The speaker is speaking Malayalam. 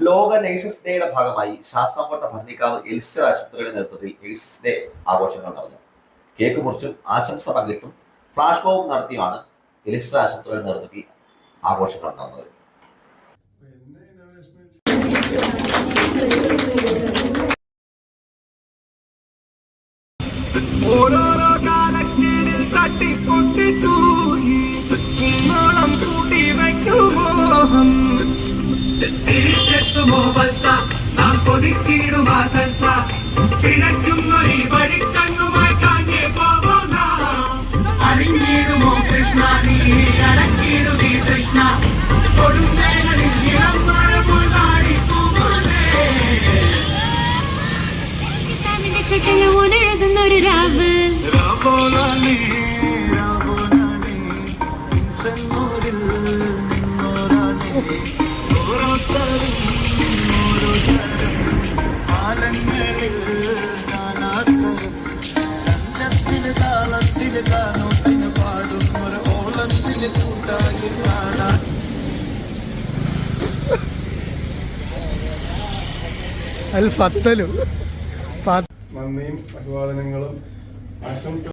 ലോക നേഴ്സസ് ഡേയുടെ ഭാഗമായി ശാസ്താംകോട്ട ഭരണിക്കാവ് എലിസ്റ്റർ ആശുപത്രിയുടെ നേതൃത്വത്തിൽ നേഴ്സസ് ഡേ ആഘോഷങ്ങൾ നടന്നു. കേക്ക് മുറിച്ചും ആശംസ പങ്കിട്ടും ഫ്ലാഷ് മോബ് നടത്തിയാണ് എലിസ്റ്റർ ആശുപത്രിയുടെ നേതൃത്വത്തിൽ ആഘോഷങ്ങൾ നടന്നത്. ഓരോരോ കൂട്ടി വയ്ക്കുമോഹം തിരിച്ചെത്തുമോ ബസ നാം കൊതിച്ചിടുമാ സൽസ. കിഴക്കുന്നൊരു വഴിക്കണ്ണുമായി കാഞ്ഞേ പോവുന്ന അറിഞ്ഞിടുമോ കൃഷ്ണ? നീ അടക്കിടുമീ കൃഷ്ണ. കൊടുങ്ങേങ്ങളിൽ ഇളം മഴ നാടി ചുറ്റിൽ ഊനെഴുതുന്ന ഒരു രാവ്. അൽ ഫത്തലു. നന്ദിയും അഭിവാദനങ്ങളും ആശംസ